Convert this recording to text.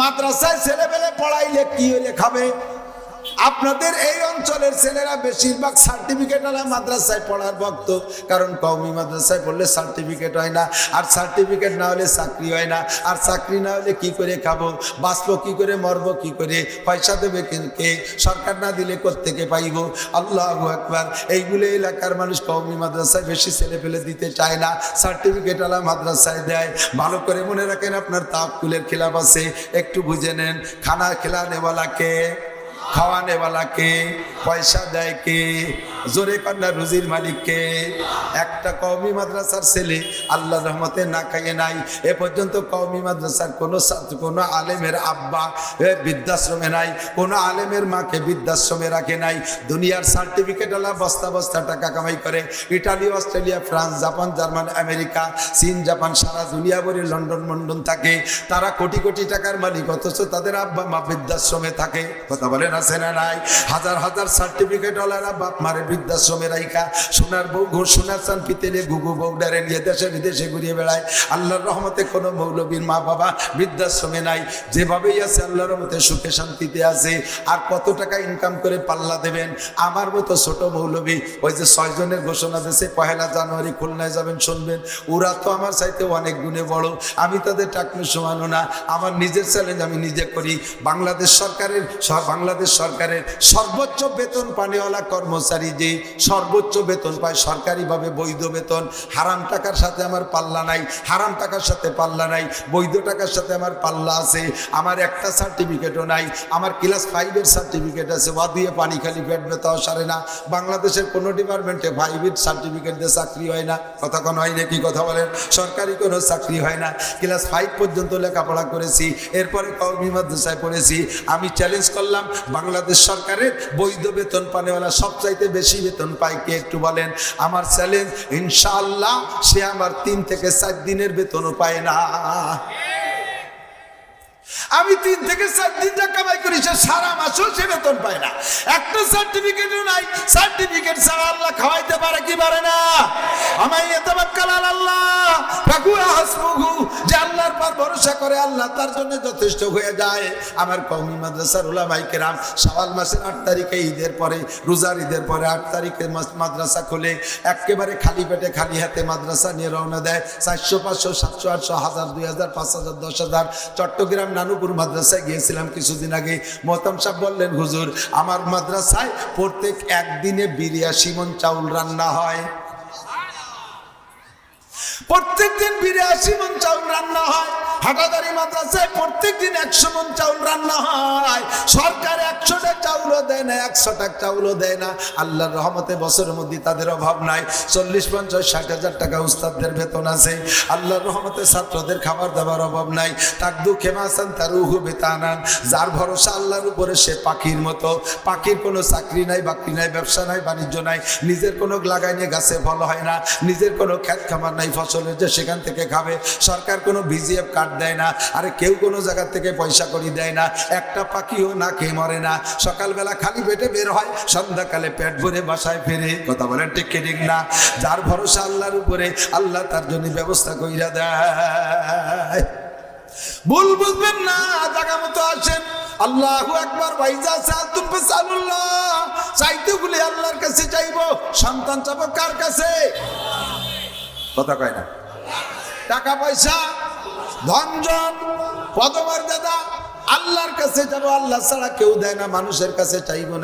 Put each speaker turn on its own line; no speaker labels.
মাদ্রাসায় ছেলেবেলে পড়াইলে কি হইলে খাবে? আপনাদের এই অঞ্চলের ছেলেরা বেশিরভাগ সার্টিফিকেট আলা মাদ্রাসায় পড়ার ভক্ত। কারণ কওমি মাদ্রাসায় পড়লে সার্টিফিকেট হয় না, আর সার্টিফিকেট না হলে চাকরি হয় না। আর চাকরি না হলে কি করে খাব? বাঁচবো কি করে, মরবো কি করে? পয়সা দেবে কে- সরকার না দিলে কোত্থেকে পাইব? আল্লাহ একবার এইগুলো এলাকার মানুষ কওমি মাদ্রাসায় বেশি ছেলে ফেলে দিতে চায় না। সার্টিফিকেট আলা মাদ্রাসায় দেয়। ভালো করে মনে রাখেন আপনার তাকুলের খেলাফ আছে। একটু বুঝে নেন, খানা খেলা নেওয়ালাকে খাওয়ানেওয়ালাকে পয়সা দেয় কে জোরে কন্যা রুজির মালিককে। একটা কওমি মাদ্রাসার ছেলে আল্লাহ রহমতে না খাইয়ে নাই। এ পর্যন্ত কওমি মাদ্রাসার কোনো ছাত্র, কোনো আলেমের আব্বা বৃদ্ধাশ্রমে নাই, কোনো আলেমের মাকে বৃদ্ধাশ্রমে রাখে নাই। দুনিয়ার সার্টিফিকেট আলা বস্তা বস্তা টাকা কামাই করে, Italy, Australia, France, Japan, German, America, চীন, জাপান, সারা দুনিয়া ভরে লন্ডন, মন্ডন থাকে। তারা কোটি কোটি টাকার মালিক, অথচ তাদের আব্বা মা বৃদ্ধাশ্রমে থাকে। কথা বলেন আছে হাজার হাজার সার্টিফিকেট ওলারা বাপ মারে বৃদ্ধাশ্রমে রাইকা সোনার বউ সোনার চান গুগু বউডারে নিয়ে দেশে বিদেশে ঘুরিয়ে বেড়ায়। আল্লাহর রহমতে কোনো মৌলবীর মা বাবা বৃদ্ধাশ্রমে নাই। যেভাবেই আছে রহমতে সুখে শান্তিতে আছে। আর কত টাকা ইনকাম করে পাল্লা দেবেন? আমার মতো ছোট মৌলবী, ওই যে ছয়জনের ঘোষণা দিয়েছে, পহেলা জানুয়ারি খুলনায় যাবেন শুনবেন। ওরা তো আমার চাইতে অনেক গুণে বড়। আমি তাদের টাকনু সমানো না। আমার নিজের চ্যালেঞ্জ আমি নিজে করি। বাংলাদেশ সরকারের বাংলাদেশ সরকারের সর্বোচ্চ বেতন পানিওয়ালা কর্মচারী যে সর্বোচ্চ বেতন পায় সরকারিভাবে বৈধ বেতন, হারাম টাকার সাথে আমার পাল্লা নাই, হারাম টাকার সাথে পাল্লা নাই, বৈধ টাকার সাথে আমার পাল্লা আছে, আমার একটা সার্টিফিকেটও নাই, আমার ক্লাস ফাইভের সার্টিফিকেট আছে, ওয়া দিয়ে পানি খালি পেট ব্যথাও সারে না। বাংলাদেশের কোনো ডিপার্টমেন্টে ফাইভের সার্টিফিকেট দিয়ে চাকরি হয় না। কথা কোন হয় নাকি কথা বলেন? সরকারি কোনো চাকরি হয় না। ক্লাস ফাইভ পর্যন্ত লেখাপড়া করেছি, এরপরে কওমি মাদ্রাসায় পড়েছি। আমি চ্যালেঞ্জ করলাম বাংলাদেশ সরকারের বৈধ বেতন পানেওয়ালা সবচাইতে বেশি বেতন পায় কে একটু বলেন? আমার চ্যালেঞ্জ ইনশাআল্লাহ সে আমার তিন থেকে চার দিনের বেতনও পায় না। আমি তিন থেকে চার দিন যা কামাই করি, সে সারা মাসও সে বেতন পায় না। একটা সার্টিফিকেটও নাই সার্টিফিকেট ছাড়া আল্লাহ খাওয়াইতে পারে কি পারে না? আমায় আল্লাহ ফাকুয়া হাসবুহু যে আল্লাহর পর ভরসা করে আল্লাহ তার জন্য যথেষ্ট হয়ে যায়। আমার কওমি মাদ্রাসার ওলামাই কেরাম শাওয়াল মাসের আট তারিখে ঈদের পরে, রোজার ঈদের পরে আট তারিখে মাদ্রাসা খুলে। একেবারে খালি পেটে, খালি হাতে মাদ্রাসা নিয়ে রওনা দেয়। চারশো, পাঁচশো, সাতশো, আটশো, হাজার, দুই হাজার, পাঁচ হাজার, দশ হাজার। চট্টগ্রাম নানুপুর মাদ্রাসায় গিয়েছিলাম কিছুদিন আগে। মোহতাম সাহেব বললেন, হুজুর, আমার মাদ্রাসায় প্রত্যেক একদিনে বিরিয়াশি মন চাউল রান্না হয়। প্রত্যেক দিন বিরাশি মন চাউল রান্না হয়। হাটাদারি মাদ্রাসায় প্রত্যেক দিন একশো মন চাউল রান্না হয়। সরকার একশোটা চাউলও দেয় না একশোটা চাউলও দেয় না। আল্লাহর রহমতে বছরের মধ্যে তাদের অভাব নাই। চল্লিশ, পঞ্চাশ, ষাট হাজার টাকা উস্তাদদের বেতন আছে। আল্লাহর রহমতে ছাত্রদের খাবার দাবার অভাব নাই। তাক দুঃখে মাসান, তার উহু বেতানান যার ভরসা আল্লাহর উপরে, সে পাখির মতো। পাখির কোনো চাকরি নাই, বাকরি নাই, ব্যবসা নাই, বাণিজ্য নাই। নিজের কোনো লাগাই নিয়ে গাছে ফল হয় না। নিজের কোনো খ্যাত খামার নাই, ফসলের যে সেখান থেকে খাবে। সরকার কোনো ভিজিএফ কার্ড দেয় না। আরে কেউ কোনো জায়গা থেকে পয়সা করি দেয় না। একটা পাখিও না খেয়ে মরে না। সকালবেলা খালি পেটে বের হয়, সন্ধ্যাকালে পেট ভরে বাসায় ফেরে, কথা বলেন ঠিক ঠিক না? যার ভরসা আল্লাহর উপরে, আল্লাহ তার জন্য ব্যবস্থা কইরা দেয়। ভুল বুঝবেন না জায়গা মতো আসেন। আল্লাহু একবার ভাইজা সালতুম চাইতে বলে আল্লাহর কাছে চাইব, সন্তান চাবো কার কাছে? কথা কয় না। টাকা পয়সা, ধনজন, পদমর্যাদা আল্লাহর কাছে যাব আল্লাহ ছাড়া কেউ দেয় না মানুষের কাছে চাইব না।